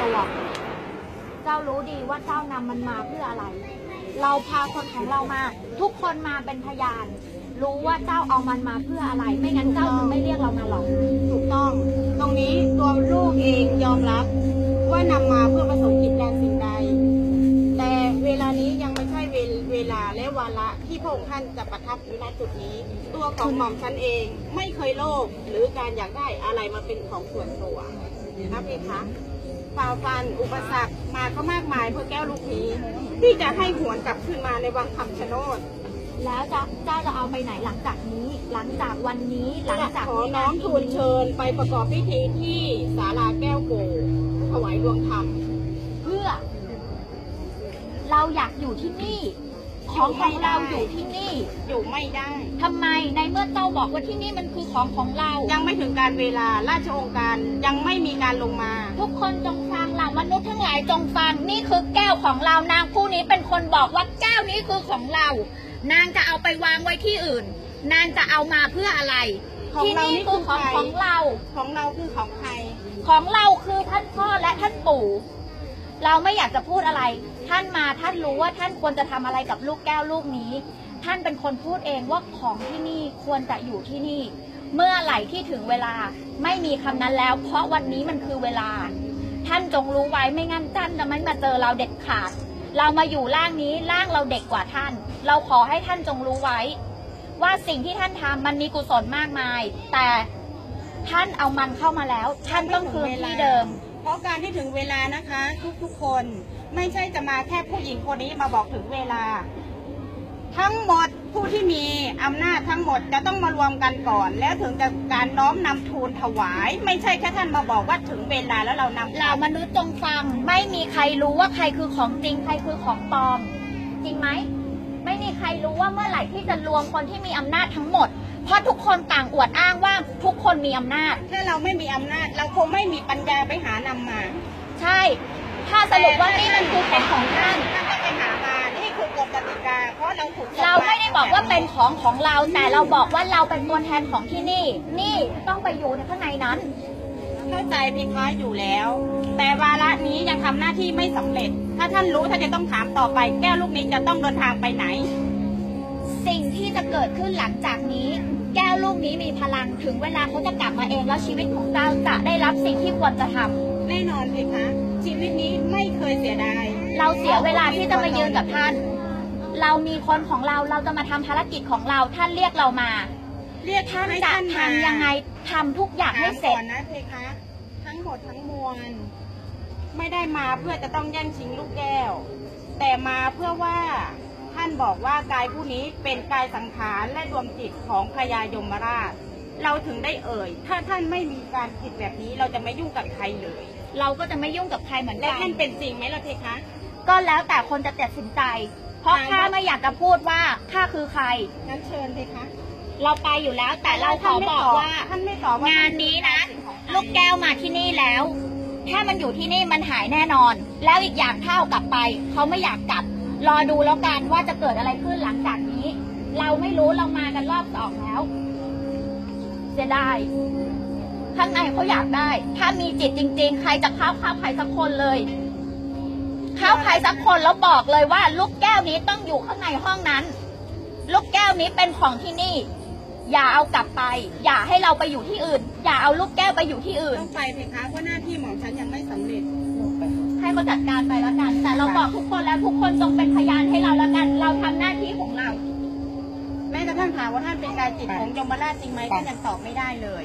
ตัว เจ้ารู้ดีว่าเจ้านำมันมาเพื่ออะไร เราพาคนของเรามา ทุกคนมาเป็นพยาน รู้ว่าเจ้าเอามันมาเพื่ออะไร ไม่งั้นเจ้าคงไม่เรียกเรามาหรอก ถูกต้อง ตรงนี้ตัวลูกเองยอมรับ ว่านำมาเพื่อประสงค์กิจการสิ่งใด แต่เวลานี้ยังไม่ใช่เวลเวลาและวาระที่พระองค์ท่านจะประทับอยู่ณจุดนี้ ตัวของหม่อมฉันเองไม่เคยโลภหรือการอยากได้อะไรมาเป็นของส่วนตัวนะพี่คะ ฝ่าฟัน อุปสรรคมาก็มากมายเพื่อแก้วลูกนี้ ที่จะให้หวนกลับคืนมาในวังคำชะโนด แล้วจะเจ้าจะเอาไปไหนหลังจากนี้ หลังจากวันนี้หลังจากขอน้อมทูลเชิญไปประกอบพิธีที่ศาลาแก้วโกถวายดวงธรรม เพื่อ เราอยากอยู่ที่นี่ ของของเราอยู่ที่นี่ อยู่ไม่ได้ทำไมในเมื่อเจ้าบอกว่าที่นี่มันคือของของเรา ยังไม่ถึงการเวลาราชองค์การยังไม่มีการลงมา ทุกคนจงฟังเหล่ามนุษย์ทั้งหลายจงฟังนี่คือแก้วของเรานางผู้นี้เป็นคนบอกว่าแก้วนี้คือของเรา นางจะเอาไปวางไว้ที่อื่น นางจะเอามาเพื่ออะไร ของที่เรานี่นี่คือของคือใคร ของเรา ของเราคือของใคร ของเราคือท่านพ่อและท่านปู่ เราไม่อยากจะพูดอะไร ท่านมาท่านรู้ว่าท่านควรจะทำอะไรกับลูกแก้วลูกนี้ ท่านเป็นคนพูดเองว่าของที่นี่ควรจะอยู่ที่นี่ เมื่อไหร่ที่ถึงเวลาไม่มีคำนั้นแล้ว เพราะวันนี้มันคือเวลา ท่านจงรู้ไว้ไม่งั้นท่านจะไม่มาเจอเราเด็ดขาด เรามาอยู่ร่างนี้ร่างเราเด็กกว่าท่าน เราขอให้ท่านจงรู้ไว้ ว่าสิ่งที่ท่านทำมันมีกุศลมากมาย แต่ท่านเอามันเข้ามาแล้ว ท่านต้องคืนที่เดิม ราะการที่ถึงเวลานะคะ ทุกๆคนไม่ใช่จะมาแค่ผู้หญิงคนนี้มาบอกถึงเวลา ทั้งหมดผู้ที่มีอำนาจทั้งหมดจะต้องมารวมกันก่อน แล้วถึงจะการน้อมนำทูลถวาย ไม่ใช่แค่ท่านมาบอกว่าถึงเวลาแล้วเรานำเหล่ามนุษย์จงฟัง ไม่มีใครรู้ว่าใครคือของจริง ใครคือของปลอม จริงไหม ไม่มีใครรู้ว่าเมื่อไหร่ที่จะรวมคนที่มีอำนาจทั้งหมด เพราะทุกคนต่างอวดอ้างว่าทุกคนมีอำนาจ ถ้าเราไม่มีอำนาจ เราคงไม่มีปัญญาไปหานำมา ใช่ ถ้าสรุปว่านี่มันคือของของท่านท่านก็ไปหามานี่คือกฎกติกาเพราะเราถูกเราไม่ได้บอกว่าเป็นของของเรา แต่เราบอกว่าเราเป็นตัวแทนของที่นี่ นี่ต้องไปอยู่ในข้างในนั้น เข้าใจพี่ค้าอยู่แล้ว แต่วาระนี้ยังทำหน้าที่ไม่สำเร็จ ถ้าท่านรู้ท่านจะต้องถามต่อไป แก้วลูกนี้จะต้องเดินทางไปไหน สิ่งที่จะเกิดขึ้นหลังจากนี้ แก้วลูกนี้มีพลังถึงเวลาเขาจะกลับมาเองแล้วชีวิตของเจ้าจะได้รับสิ่งที่ควรจะทำแน่นอนสิคะชีวิตนี้ไม่เคยเสียดายเราเสียเวลาที่จะมายืนกับท่าน เรามีคนของเราเราจะมาทำภารกิจของเราท่านเรียกเรามา เรียกท่านให้จะท่านมาทำยังไงทำทุกอย่างถาให้มเสร็ก่จอนนะเพคะ ทั้งหมดทั้งมวลไม่ได้มาเพื่อจะต้องแย่งชิงลูกแก้ว แต่มาเพื่อว่าท่านบอกว่ากายผู้นี้เป็นกายสังขารและดวงจิตของพญายมราช เราถึงได้เอ่ย ถ้าท่านไม่มีการคิดแบบนี้เราจะไม่ยุ่งกับใครเลย เราก็จะไม่ยุ่งกับใครเหมือนและกันท่านเป็นจริงไหมล่ะเพคะ ก็แล้วแต่คนจะตัดสินใจ เพราะข้าไม่อยากจะพูดว่าข้าคือใครงั้นเชิญเพคะ เราไปอยู่แล้ว แต่เราขอบอกว่า ท่านไม่ตอบว่งานนี้นะ ลูกแก้วมาที่นี่แล้ว ถ้ามันอยู่ที่นี่มันหายแน่นอน แล้วอีกอย่างถ้าเอากลับไป เขาไม่อยากกลับ รอดูแล้วกันว่าจะเกิดอะไรขึ้นหลังจากนี้ เราไม่รู้เรามากันรอบสองแล้วเสียดายข้างในเขาอยากได้ ถ้ามีจิตจริง ๆ ใครจะเข้าเข้าใครสักคนเลยเข้าใครสักคนแล้วบอกเลยว่า ลูกแก้วนี้ต้องอยู่ข้างในห้องนั้น ลูกแก้วนี้เป็นของที่นี่ อย่าเอากลับไป อย่าให้เราไปอยู่ที่อื่น อย่าเอาลูกแก้วไปอยู่ที่อื่น ต้องไปเพคะเพราะหน้าที่หม่อมฉันยังไม่สำเร็จ ให้เขาจัดการไปแล้วกัน แต่เราบอกทุกคนแล้วทุกคนจงเป็นพยานให้เราแล้วกัน เราทำหน้าที่ของเรา แม้กระทั่งถามว่าท่านเป็นกายจิตของยมราชจริงไหมท่านยังตอบไม่ได้เลย